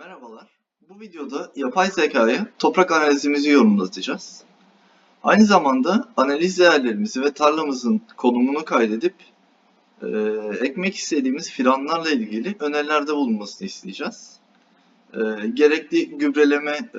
Merhabalar. Bu videoda yapay zekaya toprak analizimizi yorumlatacağız. Aynı zamanda analiz değerlerimizi ve tarlamızın konumunu kaydedip e, ekmek istediğimiz fidanlarla ilgili önerilerde bulunmasını isteyeceğiz. E, gerekli gübreleme e,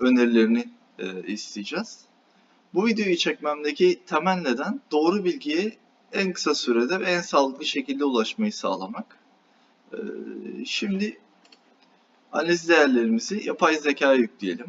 önerilerini e, isteyeceğiz. Bu videoyu çekmemdeki temel neden doğru bilgiye en kısa sürede ve en sağlıklı şekilde ulaşmayı sağlamak. E, şimdi analiz değerlerimizi yapay zekaya yükleyelim.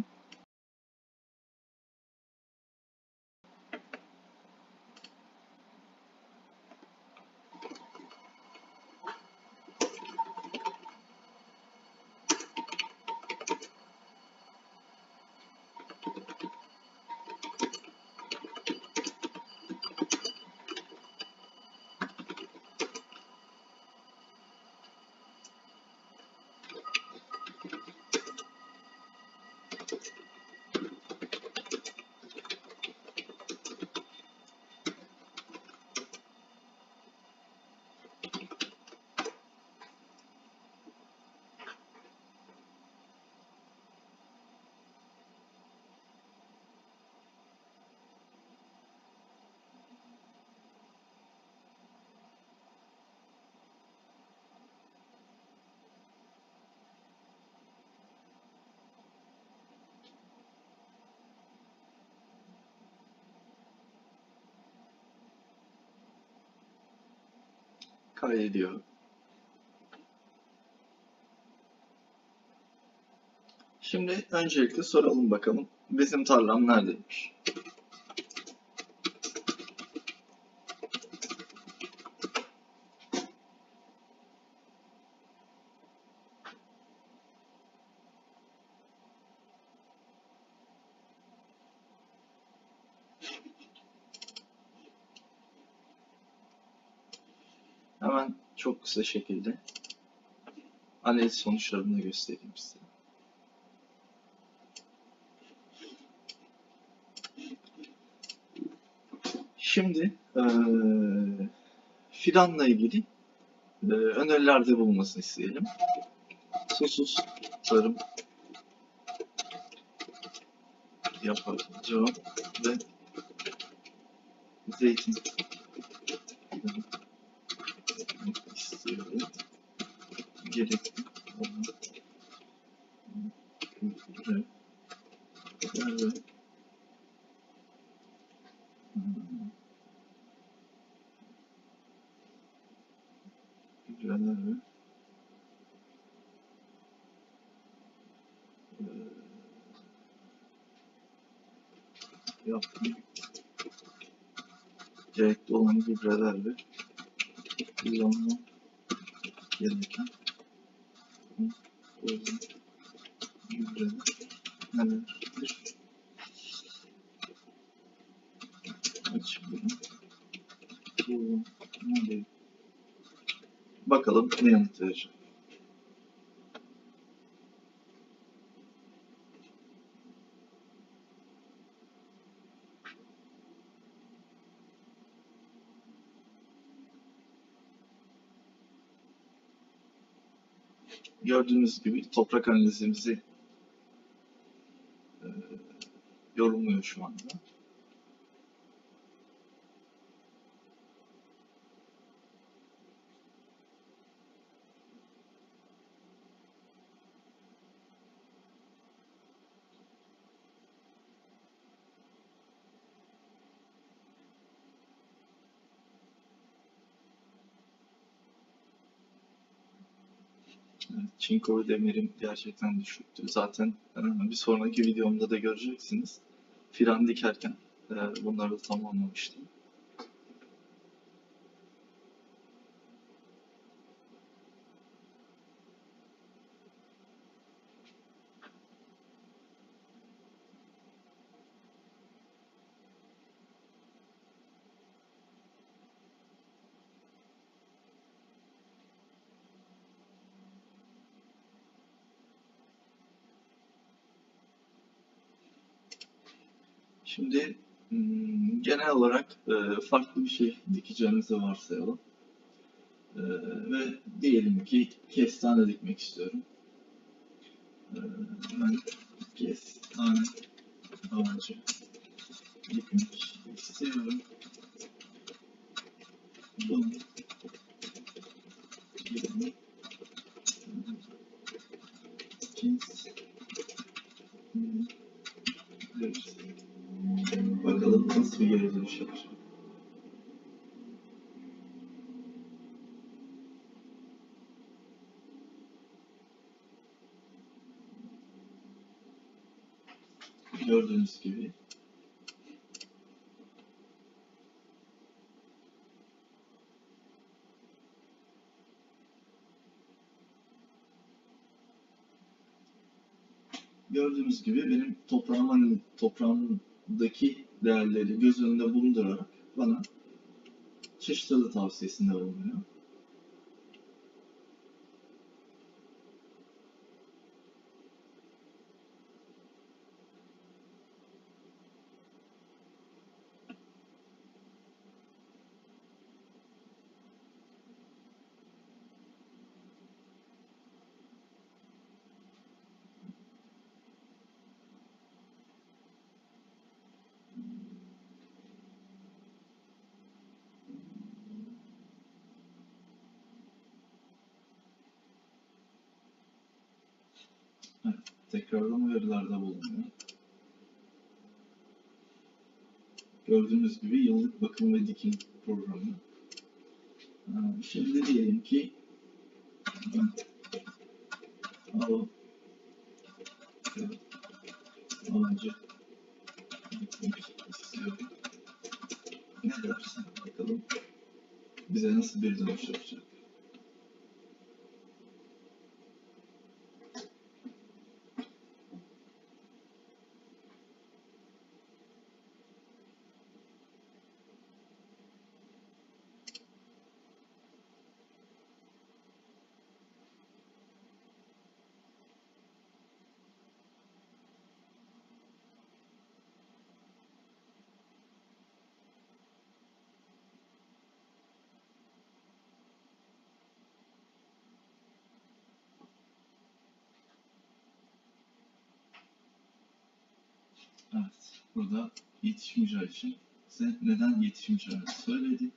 Kaydediyor. Şimdi öncelikle soralım bakalım bizim tarlam neredeymiş? Hemen çok kısa şekilde analiz sonuçlarını göstereyim size. Şimdi eee fidanla ilgili eee, önerilerde bulunmasını isteyelim. Susuz tarım yapacağım ve zeytin fidanı istiyorum. Gübre ve gübreler ve yaptım. Gerekli olan gübreler ve kullanma gereken uygun gübreler nelerdir? Açıklayayım. Bu nedir? Bakalım ne yanıt verecek. Gördüğünüz gibi toprak analizimizi e, yorumluyor şu anda. Çinko ve demirim gerçekten düşüktü. Zaten e, bir sonraki videomda da göreceksiniz. Firan dikerken e, bunları tamamlamıştım. Şimdi hmm, genel olarak e, farklı bir şey dikeceğimizi varsayalım. E, ve diyelim ki kestane dikmek istiyorum. Ee, ben kestane ağacı dikmek istiyorum. Bunun gibi dönüş yapacak. Gördüğünüz gibi Gördüğünüz gibi benim toprağımın toprağımdaki değerleri göz önünde bulundurarak bana çeşit adı tavsiyesinde bulunuyor. Evet, tekrarlama uyarılarda bulunuyor. Gördüğünüz gibi yıllık bakım ve dikim programı. Ee, Şimdi diyelim ki al ağacı dikmek istiyorum. Ne dersin bakalım bize nasıl bir dönüş yapacak? Evet, burada yetişmeyeceği için size neden yetişmeyeceğini söyledi.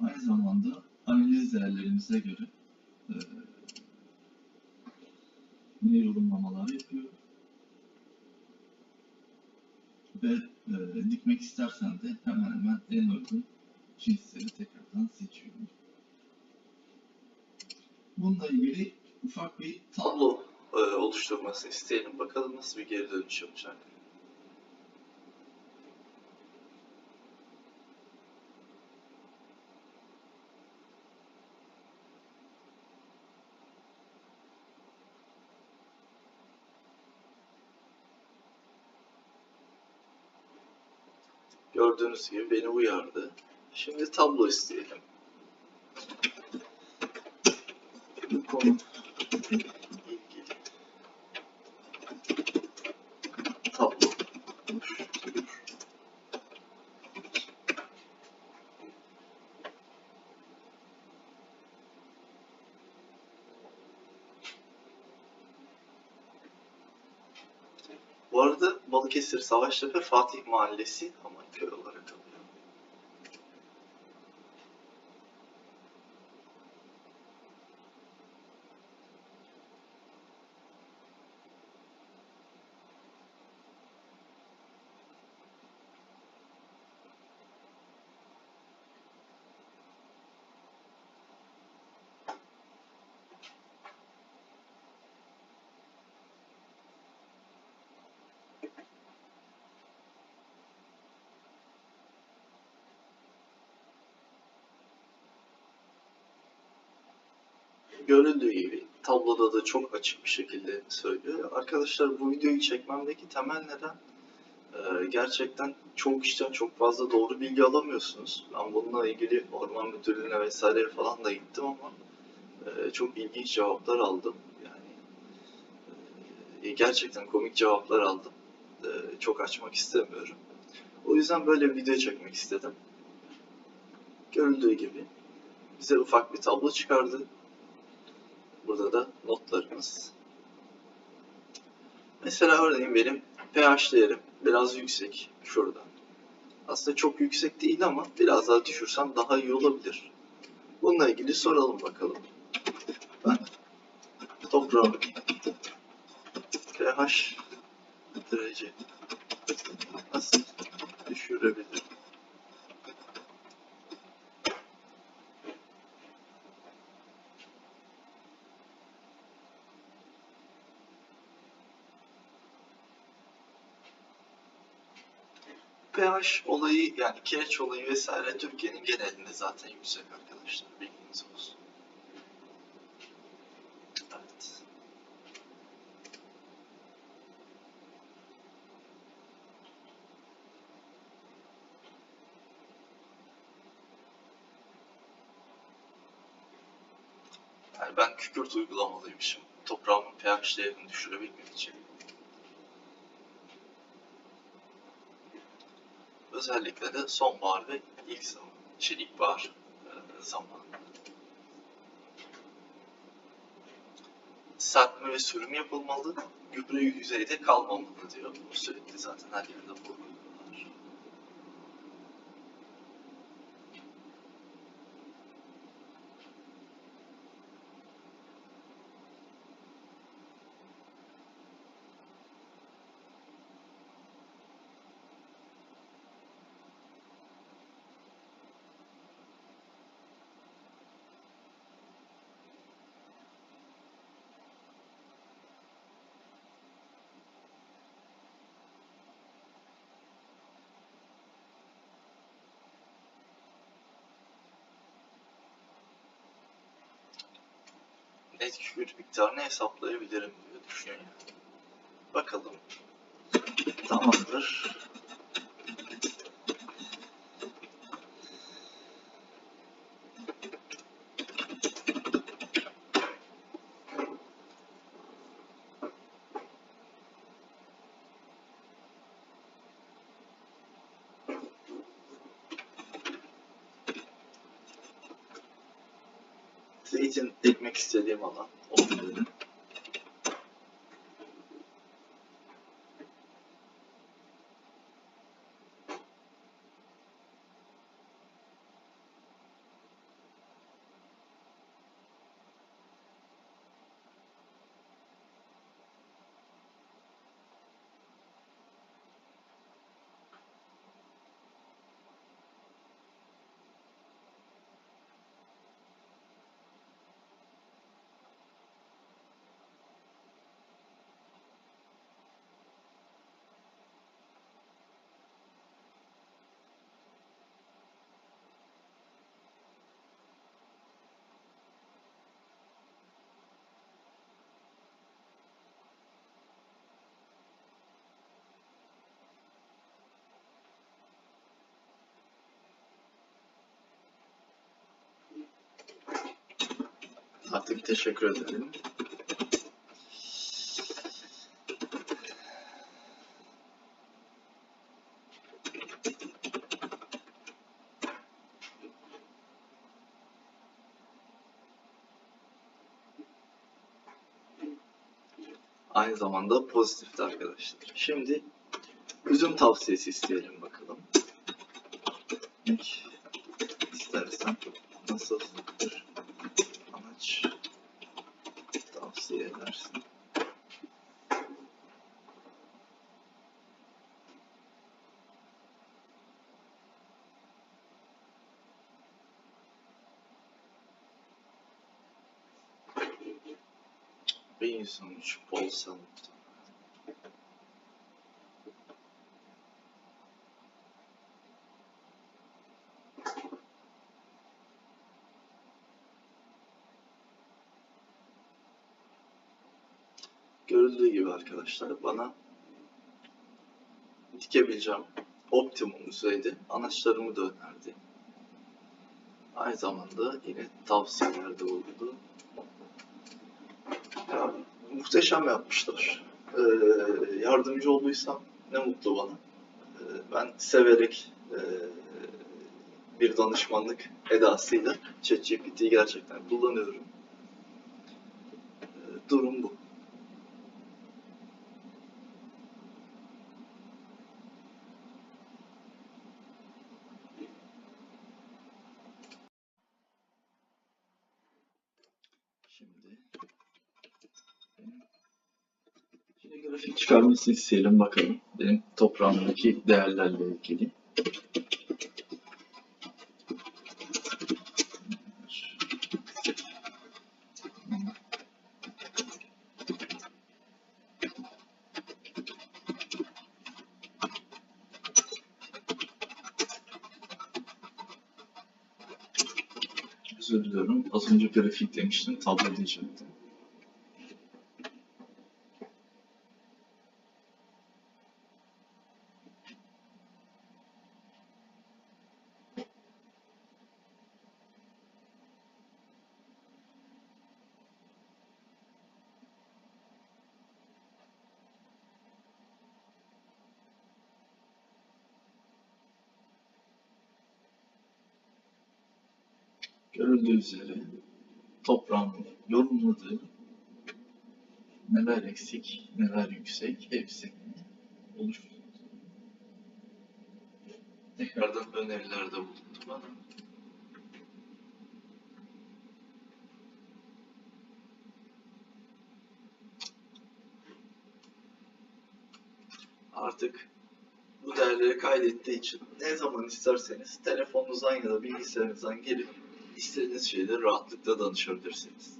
Aynı zamanda analiz değerlerimize göre e, yine yorumlamalar yapıyor. Ve e, dikmek istersen de hemen hemen en uygun cinsleri tekrardan seçiyorum. Bununla ilgili ufak bir tablo e, oluşturmasını isteyelim. Bakalım nasıl bir geri dönüş yapacak. Gördüğünüz gibi beni uyardı. Şimdi tablo isteyelim. Bu konu ilgili tablo oluşturuyor. Bu arada Balıkesir Savaştepe Fatih Mahallesi ama köy olarak Görüldüğü gibi tabloda da çok açık bir şekilde söylüyor. Arkadaşlar bu videoyu çekmemdeki temel neden e, gerçekten çok kişiden çok fazla doğru bilgi alamıyorsunuz. Ben bununla ilgili orman müdürlüğüne vesaire falan da gittim ama e, çok ilginç cevaplar aldım. Yani e, gerçekten komik cevaplar aldım. E, çok açmak istemiyorum. O yüzden böyle bir video çekmek istedim. Görüldüğü gibi bize ufak bir tablo çıkardı. Burada da notlarımız. Mesela örneğin benim pH değerim biraz yüksek şurada. Aslında çok yüksek değil ama biraz daha düşürsem daha iyi olabilir. Bununla ilgili soralım bakalım. Ben toprağın pH derece nasıl düşürebilirim? pH olayı yani kireç olayı vesaire Türkiye'nin genelinde zaten yüksek arkadaşlar. Bilginiz olsun. Evet. Yani ben kükürt uygulamalıymışım. Toprağımın pH değerini düşürebilmek için. Özellikle de sonbahar ve ilk zaman, şey ilkbahar e, zamanı. Serpme ve sürüm yapılmalı, gübre yüzeyde kalmamalı diyor. Bu sürekli zaten her yerde vurguluyorlar. Net kükürt miktarını hesaplayabilirim diye düşünüyorum. Bakalım. Tamamdır. Ekmek istediğim alan. Artık teşekkür ederim. Aynı zamanda pozitifti arkadaşlar. Şimdi üzüm tavsiyesi isteyelim bakalım. İlk istersen nasıl bir Bir sonuç bol sanat. Görüldüğü gibi arkadaşlar bana dikebileceğim optimum düzeyde anaçlarımı da önerdi. Aynı zamanda yine tavsiyelerde bulundu muhteşem yapmışlar. E, yardımcı olduysam ne mutlu bana. E, ben severek e, bir danışmanlık edasıyla ChatGPT'yi gerçekten kullanıyorum. E, durum bu. Şimdi Grafik çıkarmasını isteyelim bakalım. Benim toprağımdaki değerlerle ilgili. Özür diliyorum. Az önce grafik demiştim. Tablo diyecektim. Görüldüğü üzere toprağın yorumladığı neler eksik, neler yüksek hepsini oluşturdu. Tekrardan önerilerde bulundu bana. Artık bu değerleri kaydettiği için ne zaman isterseniz telefonunuzdan ya da bilgisayarınızdan gelip istediğiniz şeyleri rahatlıkla danışabilirsiniz.